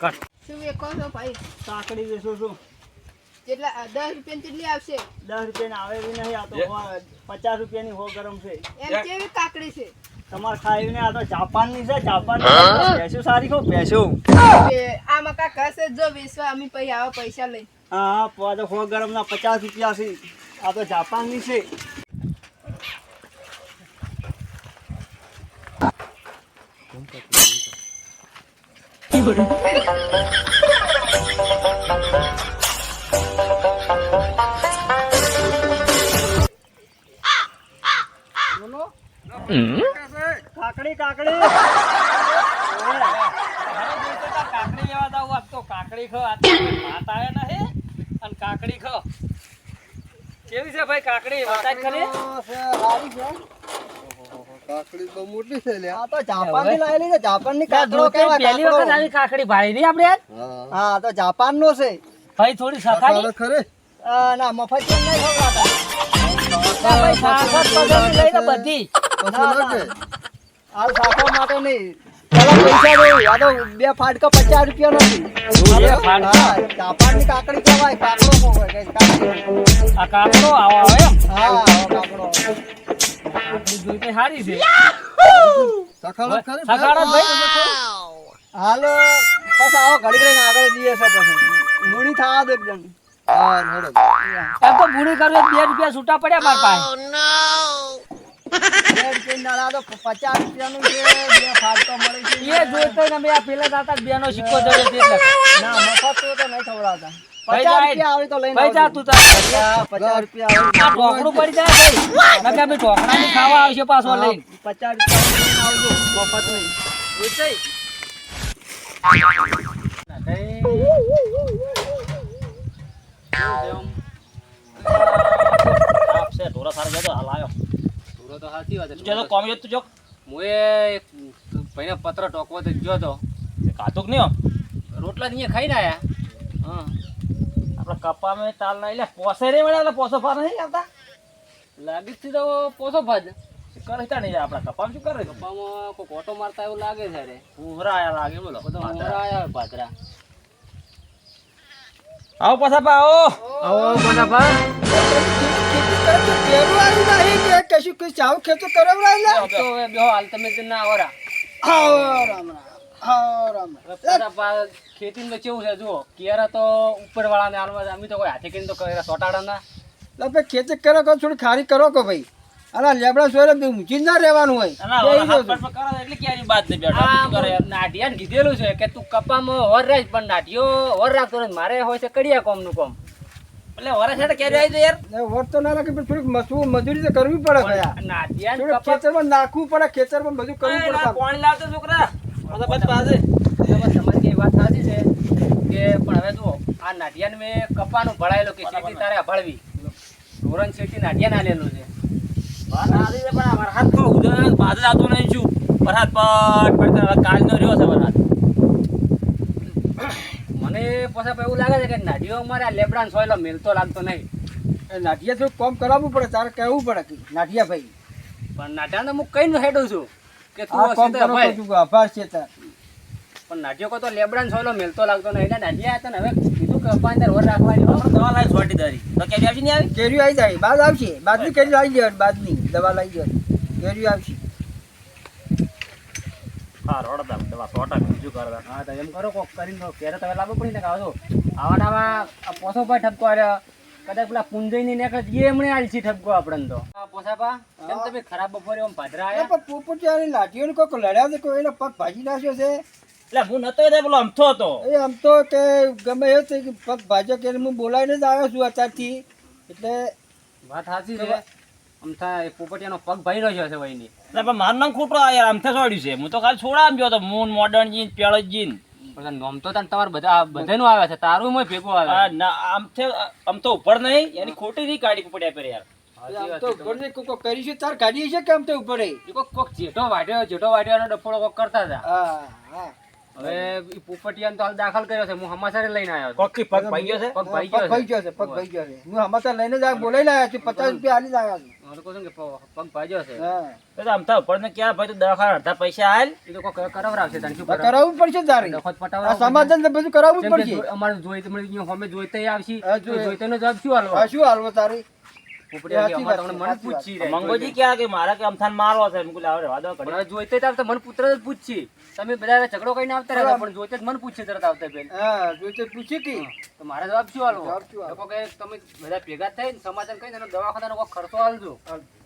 શું વેકો છો ભાઈ? કાકડી વેચું છું. કેટલા દસ રૂપિયા કેટલી આવશે? દસ રૂપિયા આવે બી નહીં આ તો પચાસ રૂપિયાની હો ગરમ છે. એમ કેવી કાકડી છે? તમારે ખાઈ ને આ તો જાપાનની છે જાપાન બેસો સારી ખો બેસો એ આ મકા કસે જો વેચવા અમે પછી આવા પૈસા લઈ. હા હા તો હો ગરમ ના પચાસ રૂપિયા છે. આ તો જાપાનની છે. બોલો કાકડી કાકડી. કાકડી. લેવા જાવ આજ તો કાકડી? ખો ભાત આવ્યા ના અને કાકડી ખો કેવી છે. ભાઈ કાકડી બતાય લ્યા. આ તો જાપાનની લાયેલી છે જાપાનની કાકડો પહેલી વખત આવી કાકડી ભાઈ ની આપણે હા. આ તો જાપાનનો છે. ભાઈ થોડી સખાડી આ ના મફત કેમ નહીં ખવડાતા. બધી. ના, ના. હાલ સાખર માટે નહીં. પેલા પૈસા દઉં. આ તો બે ફાટકા પચાસ રૂપિયા નથી. ફાટકા? કાકડી કહેવાય કાકડો કાકડી. આ કાકડો આવો આવે એમ? હા કાકડો. કાકડી જોઈ તો છે સખાડો ખરી સખાડો ભાઈ હાલ પછી આવો ઘડી ઘડીને આગળ જઈએ છે પછી. મૂડી થવા દો એકદમ. હા હેડો. એમ તો બુણી કરવી બે રૂપિયા છૂટા પડ્યા મારા પાસે. બે રૂપિયાની દાળ આ તો પચાસ રૂપિયાનું છે બે ફાટકો એ જોઈતો ને સિક્કો ના મફત તો તો નહીં ખવડાવતા. પચાસ. રૂપિયા આવે તો લઈને ભાઈ જા આવજો. તું તાર પચાસ પચાસ રૂપિયા આવે. ઢોકળું પડી જાય ભાઈ. નકે અમે ઢોકળાની ખાવા આવશે પાછો લઈને. પચાસ રૂપિયા આવજો. મફત નહીં. પૂરો તો સાચી વાત છે. જો કોમ તું જો. હું એ એક ભાઈને પત્ર ટોકવો તો ગયો તો. કાતુક નહીં રોટલા અહીંયા ખાઈને આયા. હા. આપણે કપામાં તાલ ના એટલે પોસે નહીં મળે એટલે પોસો ફાર નહીં આવતા. લાગી તો પોસો ભાજ કરે તા નહીં આપણે કપામાં શું કરે કપામાં કોઈ ઓટો મારતા એવું લાગે છે રે. ઉભરાયા લાગે બોલો. બધા ઉભરાયા આયા પાતરા આવો પાછા પા આવો આવો પાછા પા કશું કઈ ચાવ ખેતો કરાવડાય તો બે હાલ તમે ના આવરા હાવ કેવું છે જુઓ કેરા તો અમે તો કોઈ હાથે કરીને તો સોટાડાના ખેતી કરો કહો થોડી ખારી કરો કે ભાઈ? અલા લેબડા સોરે ઊંચી ના રહેવાનું હોય. ના એટલે નહીં બેઠો કીધેલું છે કે તું કપામાં હોર રાખ પણ નાટિયો વર રાખતો નથી મારે હોય છે કડિયા કોમનું કોમ. એટલે હેઠળ ક્યારે આવી યાર? ને તો ના રાખે પણ થોડીક મજૂર મજૂરી તો કરવી પડે કપા ખેતરમાં નાખવું પડે ખેતરમાં બધું કરવું પડે કોણ લાવતો છોકરા? તમારી વાત સાચી છે? કે પણ હવે જુઓ આ નાટિયાને મેં કપાનું ભળાયેલું કે શેતી તારે ભળવી? ધોરણ શેતી નાટિયા ના લેલું છે વાત છે, પણ આ વરસાદ ઉધર બાદ આવતો નહીં શું વરસાદ પટ કાલનો રહ્યો છે વરસાદ. મને પછી એવું લાગે છે કે નાટિયો અમારે આ લેબડાનો સોયલો મેલતો લાગતો નહીં. એ નાઠિયા થોડું કોમ કરાવવું પડે તારે કહેવું પડે કે નાઠિયા ભાઈ પણ નાટિયાને હું કઈ હેડું છું. કે તું આ કામ કરો ભાઈ. તું આભાર છે તાર. પણ નાટ્યો કો તો લેબડાન સોયલો મેલતો લાગતો નહીં એટલે નાટ્યા હતા ને હવે કીધું કે કપા અંદર વર રાખવાની હો. દવા લાવી છોટી દારી તો ક્યારે આવશે નહીં આવી? કેરી આવી જાય બાદ આવશે. બાદની કેરી લાવી જવાની બાદની દવા લાવી જાય કેરી આવશે. હા રોડ દવા સોટા બીજું કરતા હા તો એમ કરો કોક કરીને ઘેરે તમે લાવવું પડી ને કાં તો આવા ને આવા આ પોસો ભાઈ ઠપકો આવ્યો કદાચ પેલા પુંજઈ ની નીકળે એ એમણે આલસી ઠપકો આપણને તો. પોસાપા કેમ તમે ખરાબ બપોરે આમ ભાદરા આયા? પણ પોપોચારી લાઠીઓ ને કોઈક લડ્યા છે કોઈ એનો પગ ભાજી નાખ્યો છે? એટલે હું નતો એટલે પેલો અમથો હતો. એ અમથો કે ગમે એ છે કે પગ ભાજ્યો કે હું બોલાવીને જ આવ્યો છું અત્યારથી. એટલે વાત સાચી છે. અમથા એ પોપટિયાનો પગ ભાઈ રહ્યો છે વહીની. એટલે મારું નામ ખોટો આ યાર અમથે છોડ્યું છે. હું તો ખાલી છોડા ગયો તો મૂન મોડર્ન જીન પેળો જીન પણ નોમ તો તને તમારે બધા બધાનું આવે છે તારું મોય ભેગું આવે. ના આમ આમથે આમ તો ઉપર નહીં એની ખોટી નહીં કાઢી પડ્યા પર યાર. આમ તો ઉપરથી કોક કોક કરીશું તાર કાઢીએ છે કેમ આમ ઉપર કોક કોક જેઠો વાટ્યો જેઠો વાટ્યો ડફોડો કોક કરતા હતા. હા હા. હવે ઈ તો હાલ દાખલ કર્યો છે હું સમાચાર લઈને આવ્યો છું કોકી પગ ભાઈ ગયો છે? પગ ભાઈ ગયો છે. પગ ભાઈ ગયો છે. હું હમાસર લઈને જ આ બોલાઈને છું પચાસ રૂપિયા આલી જ આવ્યા છું. હું કહું છું કે પ- પગ છે. એ તો આમ તો ઉપર ને ક્યાં ભાઈ તું દવાખાના અડધા પૈસા હાલ એ તો કરાવરાવશે તને શું કરાવવું પડશે તારે. દખત સમાધાન તો બધું કરાવવું પડશે. અમારે જોઈતે મળી ગયું, જોઈતે આવશી. જોઈતે જવાબ શું હાલવો? શું હાલવો તારે? મંગોજી ક્યાં કે મારા કે અમથાન છે દો જોઈતે જ આવતા મને પુત્ર જ પૂછી તમે બધા ઝઘડો કરીને આવતા રહ્યા પણ જોઈતે જ મન પૂછે તરત આવતા પહેલા. હા પૂછી કે. તો મારે જવાબ શું હાલવો જવાબ શું તમે બધા ભેગા થઈને સમાધાન કરીને દવાખાનાનો કોઈક ખર્ચો હાલજો એ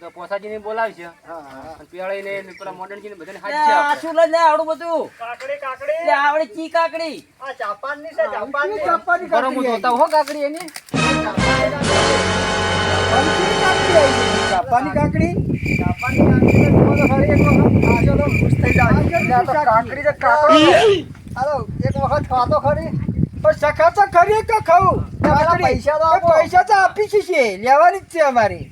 તો પોસાજીને બોલાવશે હા હા. અને પેળીને ને પેલા મોડર્નજીને બધાને આ હાચશે આપણે. શું લઈને આવડું બધું. કાકડી કાકડી. લે આવડે ચી કાકડી. આ જાપાનની છે જાપાનની. જાપાનની બરો હું કાકડી જોતા હો કાકડી એની. જાપાનની કાકડી જાપાનની કાકડી? તો ખરી એક વખત ખાશો તો ખુશ થઈ જાય. આ તો કાકડી તો કાકડી હાલો એક વખત ખાતો ખરી. પણ સખા તો ખરી કે ખાવું કાકડી. પૈસા તો પૈસા તો આપી છે છે. લેવાની જ છે અમારી.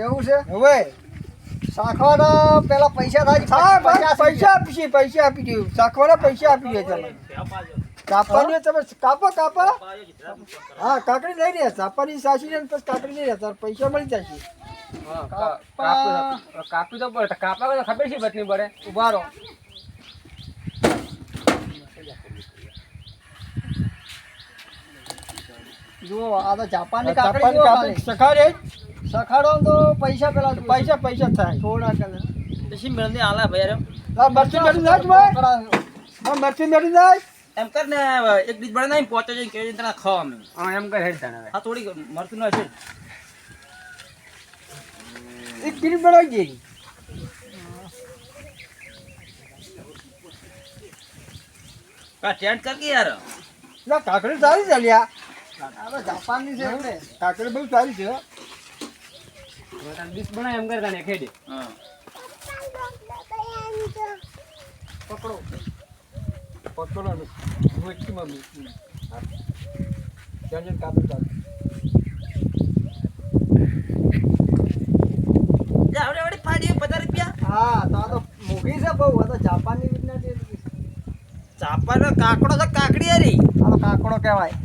એવું છે? હવે શાખવાના પેલા પૈસા થાય પૈસા આપી છે પૈસા આપી દઉં શાખવાના પૈસા આપી દે તમે. કાપવાની તમે કાપો કાપો. હા કાકડી લઈ રહ્યા ચાપાની સાસી ને પછી કાકડી લઈ રહ્યા તાર પૈસા મળી જશે હા, કાપી તો- પડે કાપા તો ખબર છે બતની પડે ઊભા રહો. જુઓ આ તો જાપાનની કાકડી જુઓ ખાલી. સખાડે તો પૈસા પેલા પૈસા પૈસા થાય. થોડા કલર પછી મેળની આલા ભાઈ આ મરચી મેળી જાય છે ભાઈ મરચી મેળી જાય એમ કર ને એક ડીશ બને પહોંચે જઈને કેવી રીતે ખાવા અમે. હા એમ કર હેડ તને હા થોડી મરચું ના છે એક કિલો બનાવી દે કા ટેન્ટ કર કે યાર? ના કાકડી સારી છે લ્યા જાપાનની છે એટલે કાકડી બહુ સારી છે. તને ડીશ બનાય એમ કરે તને ખેડી હા. પકડો. પકડો ને. મોટી મમ્મી કાપી આવડે આવડે ફાડી પચાસ રૂપિયા. હા તો આ તો મોઘી છે બહુ. આ તો જાપાનની રીતના છે. ચાપાનો કાકડો છે કાકડી હારી આ તો કાકડો કહેવાય.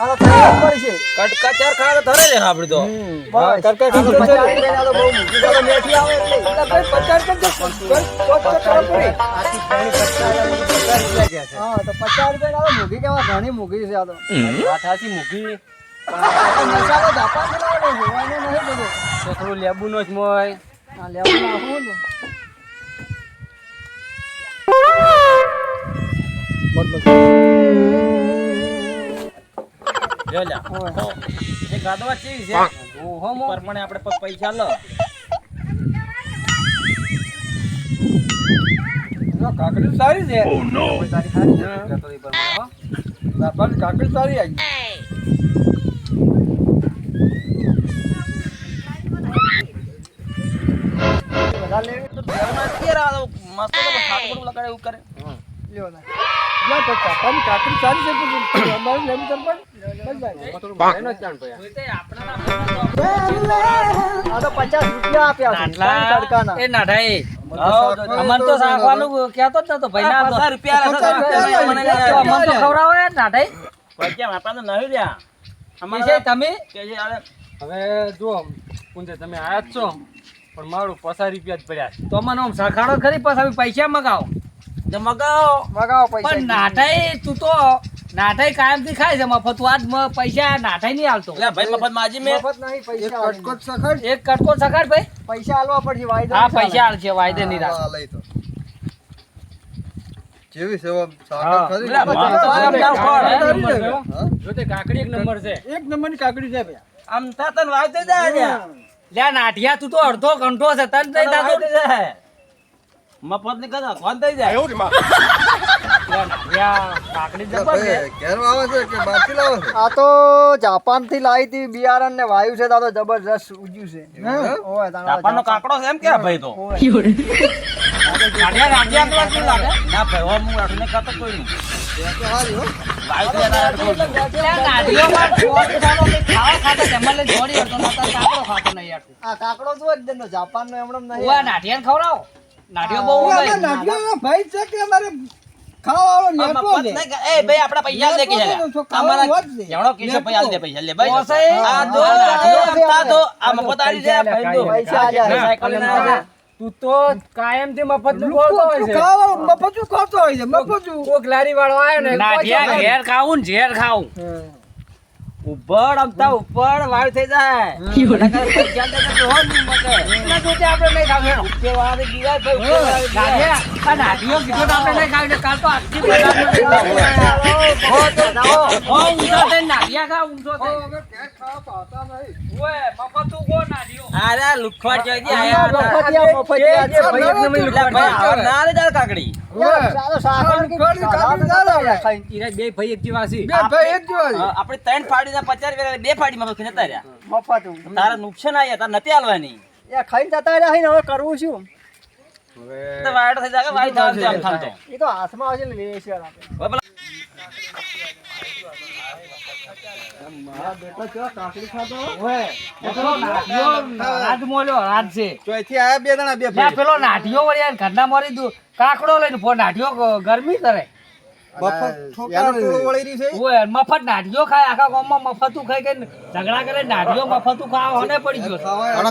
આ તો પડી છે કટકા ચાર ખાવા ધરે છે આપડી તો આ બહુ મૂકી. તો મેથી આવે એટલે. ભાઈ પચાસ રૂપિયા જ છે. હા તો પચાસ રૂપિયા આ તો મોઘી ઘણી મૂકી છે આ તો વાત મૂકી મસાલો લાવેલો છે. એનો નહીં બધો. તો થોડું લેબુનો જ મોય આ લેવું નાખવું ને. તો જે ગાદવા ચેવી છે. ઓહો મો. પ્રમાણે આપણે પૈસા લો. કાકડી સારી છે. તારી સારી છે કહેતો ઈ પ્રમાણે હો. જાપાનની કાકડી સારી આવી. વધારે લેવી તો ઘરમાં અત્યારે આ મસ્ત તો ખાટું બધું લગાડે એવું કરે. લ્યો ના. ના તો જાપાનની કાકડી સારી છે પણ અમારે લેવી તો અમન તો તો શાકવાનું જ નતો ભાઈ ના રૂપિયા અમન તો પૈસા આપણા તો નહીં અમારે તમે હવે જો કુંજે તમે આયા જ છો પણ મારું પચાસ રૂપિયા જ પડ્યા છે. તો મને આમ સખાડો ખરી પછી પૈસા મગાવો મગાવો મગાવો પૈસા પણ નાઠાઈ તું તો નાઠાઈ કાયમથી ખાય છે મફત પૈસા નાઠાઈ નહીં હાલતો. ભાઈ મફત માજી મફત નહીં પૈસા. કટકોટ સખાડ. એક કટકો સખડ ભાઈ. પૈસા આલવા પડશે વાયદો હા પૈસા હાલશે વાયદે નહીં રાખ. તો. તો જાવ એક નંબર છે, તે એક નંબરની કાકડી છે ભાઈ. આમ થતા ને વાયદે જાય લ્યા. નાઠિયા તું તો અડધો ઘંટો છે તન મફતની કદા ફોન થઈ જાય. આ તો જાપાનથી લાવી હતી બિયારણ ને વાયુ છે તો જબરજસ્ત ઉગ્યું છે. એવું ઓય, કાકડો છે એમ કે ભાઈ તો? ના જાપાન નો એમણે નહીં ખવડાવો. નાઠીઓ બહુ ભાઈ છે કે અમારે આ નેટો મફત છે. નહીં કે- એ ભાઈ આપણા પૈસા લે કે નેટો તો યાર. અમારા ખાવાનું જ છે. જેવડો કેસો પૈસા લે ભાઈ આ દો આ મફત આલી ભાઈ દો. પૈસા સાયકલ તું તો લોકો બોલતો હોય છે. ખાવાનું મફતું ખાતો હોય છે મફતું કોક લારી વાળો આવ્યો ને નાઠિયા ઘેર ખાવું ને ઝેર ખાવું. ઉપર અમતા ઉપર વાળ થઈ જાય આપણે નહીં ખાવું ઉપર વાળાને દીવાય ભાઈ, આ કીધો આપણે નહીં ખાવી ને કાલ તો આખી બજારમાં નહીં ખાવું. હો તો હો, હો ઊંધો થઈને નાઠિયા ખા, ઊંધો થઈને. હવે પેટ ખાવા પાતા નહીં. ઓય, મફતું કો નાઠિયો? અરે આ જોઈ દે, આયા હતા. મફતિયા, મફતિયા જે- જે છે. ભાઈ એકને મેં એટલે ભાઈ આવા ના રે જાર કાકડી યાર, સારો સારો કે થોડી ખાવાનું ના બે ભાઈ એક જેવા છે. બે ભાઈ એક જેવા છે. હા, આપણે ત્રણ ફાડીના પચાસ વેરા બે ફાડીમાં પછી નતા રહ્યા મફતું. તારા નુકસાન આયા તાર નથી હાલવાની યાર, ખાઈને જતા રહ્યા ને હવે કરવું શું તો વાયડો થઈ જાય વાય થવાનું આમ થામ તો એ તો હાથમાં આવશે ને લેશે આપણે. મારા બેટા કેવા કાકડી ખાતો ઓય, પેલો નાઢિયો રાજ મોલ્યો, રાજ છે. ચોથી આયા બે જણા બે પેલો નાઠિયો વળી ઘરના મરી દુ કાકડો લઈને ફોન નાઢિયો ગરમી કરે મફત નાઠિયો ખાય. આખા ગામમાં મફતું ખાઈ ખાઈને ઝઘડા કરે નાઠિયો મફતું ખાવા હોને પડી ગયો.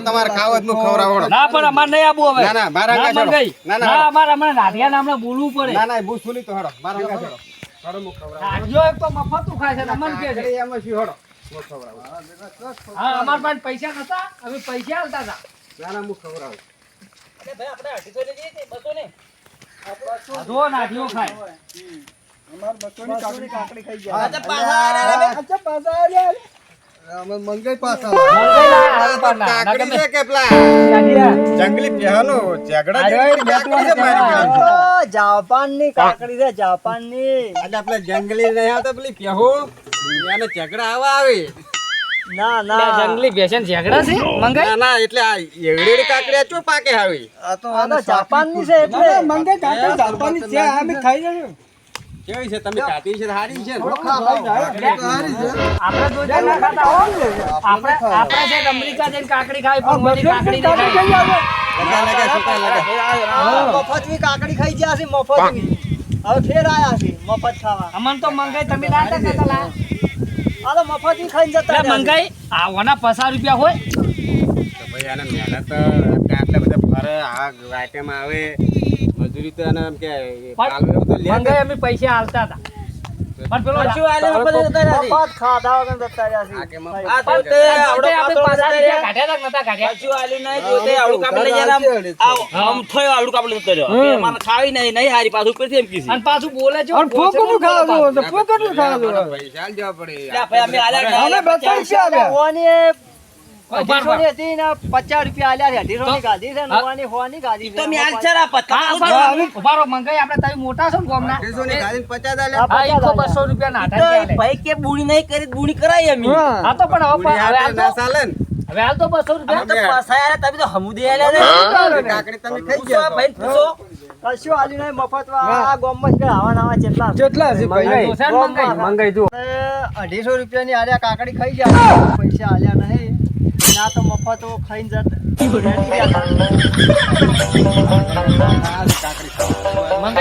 તમારે ખાવા નું ખવડાવવાનો. ના પણ અમારે નહીં આબુ હવે. ના, ના, મારા છોડો. ના, ના, અમારે નામને બોલવું પડે. ના ના બહુ સુની તો હડો. મારા અંગા છોડો હડો મુક ખવડાવો. નાઠિયો એક તો મફતું ખાય છે ને અમને કે છે. એમાં શું હડો. મુક ખવડાવો. હા અમારા પાસે પૈસા નતા અમે પૈસા આલતા હતા. ના ના મુક ખવડાવો. ભાઈ આપણે અઢીસો લઈ જઈએ ને જો નાઠિયો ખાય. અમારની કાકડી મંગાઈ મંગાઈ ના, ના છે જાપાનની આપડે જંગલી રહ્યા. આ જંગલી પેલી પેહો ઝઘડા આવા આવે. ના લે, જંગલી ભેંસન ઝઘડા છે? મંગાઈ? ના ના એટલે આ એવડી કાકડી આ ચો પાકે આવે આ તો જાપાનની છે એટલે. મંગે કાકડી જાપાનની છે અમે ખાઈ જશું કેવી છે? તમે ખાધી છે સારી છે. આપણે જે ના ખાતા હો આપણે આપણે છે અમેરિકા જઈને કાકડી ખાઈ પણ કાકડી મફતની કાકડી ખાઈ ગયા છે મફતની. હવે ફેર આયા છે મફત ખાવા. અમન તો મંગાઈ તમે ના હતા કહેતા લા. આ મફતની ખાઈને જતા. મંગાઈ આ ઓના પચાસ રૂપિયા હોય. તો ભાઈ આને મહેનત આટલા બધા ફરે આ આઈટમ આવે. મજૂરી તો એને એમ કે પાલવે તો લે મંગાઈ અમે પૈસા આલતા હતા. પણ પેલો પાછું આલે ને જતા રહ્યા મફત ખાધા વગર જતા રહ્યા છે. આ કે આ તો તે આપણે પાતળો પચાસ જતા રૂપિયા રહ્યા. કાઢ્યા હતા નતા કાઢ્યા? પાછું આલ્યું નહીં, જોતે આવડું કાપી લઈ જાય આવ- આમ થયો આવડું કાપી જતો રહ્યો. મને ખાવી નહીં, નહીં હારી, પાછું ઉપરથી એમ કીધું. અને પાછું બોલે છે અને ફોકટનું ખાવા દો ફોકટનું ખાવા દો પૈસા આલવા પડે. ભાઈ, અમે આલ્યા અમે બતાવી છે ઓની હતી ને પચાસ રૂપિયા આલ્યા છે. ગાધી છે ને. ગાધી છે. તો મેં આલ છે ને, પચાસ હા, ઊભા ઊભા રહો. રહો, ઊભા રહો, મંગાઈ. આપણે તમે મોટા છો ને ગામના. અઢીસો ની ગાડીને પચાસ આલ્યા. હા, ઈ તો બસો રૂપિયા ના તો ભાઈ કે બુણી નહીં કરી બુણી કરાય એમ હા. હા તો પણ હવે હવે ના. ચાલે હવે હાલ તો બસો રૂપિયા. તો પાછા તમે તો હમુદે આલ્યા કાકડી તમે ખાઈ ગયા ભાઈને પૂછો. કશું આલ્યું નહીં મફતમાં આ ગામમાં જ આવા નવા જેટલા. છે મંગાઈ? મંગાઈ. દો અઢીસો રૂપિયાની આલ્યા કાકડી ખાઈ ગયા. પૈસા આલ્યા નહીં. ના તો મફત ખાઈને જતા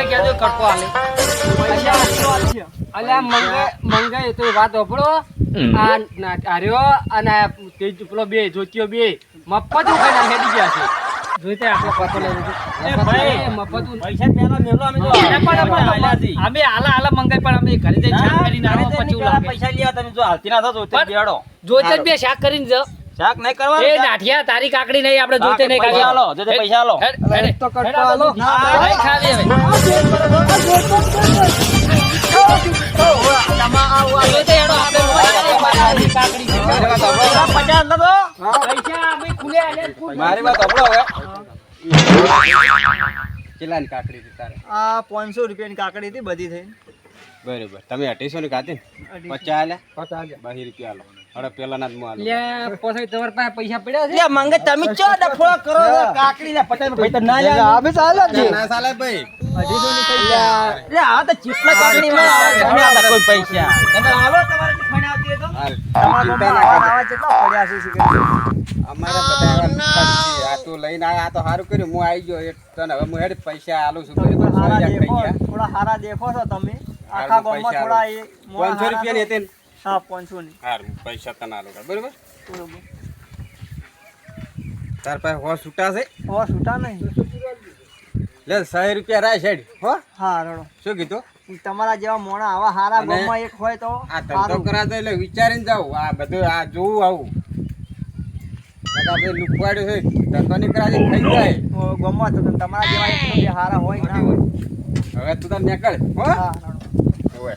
કહેજો કટકો આલે. આલશે. અલ્યા મંગાઈ મંગાઈ તો વાત આ ના- અને તેજ પેલો બે જોતીઓ બે મફત ઉખાઈને હેડી ગયા છે. જોઈતે આપણો પતો લઈ લીધો. ભાઈ, મફત પૈસા પહેલા મેલો અમે તો એ અમે આલ્યા છે. અમે આલા આલા મંગાઈ પણ અમે ઘરે જઈને શાક કરીને આવો પછી પેલા પૈસા લીધા તમે જો હાલતી ના થતો તો પણ- જોઈતે બે શાક કરીને જ. શાક નહીં કરવાનું એ નાઠિયા તારી કાકડી નહીં આપણે જોતે નહીં ખાવી. આલો, જોઈતે પૈસા આલો. તો કટકો આલો. નહીં ખાવી હવે. કાકડી. મારી વાત કેટલાની કાકડી હતી તારે? આ પાંચસો રૂપિયાની કાકડી હતી બધી થઈ. બરોબર. તમે અઢીસો ની? ને પચાસ આલ્યા? પચાસ બહી રૂપિયા આલો હવે પેલાના જ માં લે પોસાઈ તમારા પાસે પૈસા પડ્યા છે? લે મંગે તમે ચો ડફો કરો કાકડી લે પચાસ ભાઈ તો ના લે. આપે ચાલે છે. ના ચાલે ભાઈ. લે આ તો ચીપલા કાકડી માં તમે આલા કોઈ પૈસા. તમે આલો તમારે ફોન આવતી તો. હાલ, ચિંતા ના આવા કરજો. આવા કેટલા પડ્યા છે અમારે બધા આ તું લઈને આયા આ તો સારું કર્યું. હું આવી ગયો. તને હવે હું હેડ પૈસા આલું છું. થોડા સારા દેખો છો તમે. આખા ગામમાં પૈસા થોડા રૂપિયા ની હતી? હા પાંચસો ની પૈસા તને આલું બરોબર? બરોબર. તાર પાસે હો છૂટા છે? હો છૂટા નહીં. લે સો રૂપિયા રાખ સાઈડ હો. હા રડો. શું કીધું? તમારા જેવા મોણા આવા હારા અને ગામમાં એક હોય તો આ ધંધો સારું. કરાતો એટલે વિચારીને જાવ આ બધું આ જોવું આવું. આપણે લુકવાડ્યું છે. ધંધો જાય. ગામમાં તો તમારા જેવા હારા હોય ના હોય. હવે તું તાર નીકળ હો. હા રડો હવે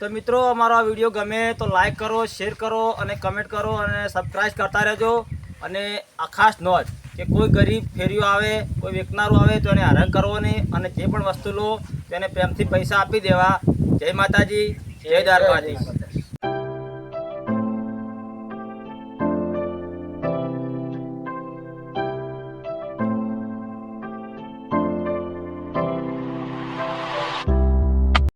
તો મિત્રો, અમારો આ વીડિયો ગમે તો લાઈક કરો શેર કરો અને કમેન્ટ કરો અને સબસ્ક્રાઈબ કરતા રહેજો. અને આ ખાસ નોંધ કે કોઈ ગરીબ ફેરીઓ આવે, કોઈ વેચનારું આવે, તો એને હેરાન કરવો નહીં અને જે પણ વસ્તુ લો, તેને પ્રેમથી પૈસા આપી દેવા. જય માતાજી, જય દ્વારકાધીશ.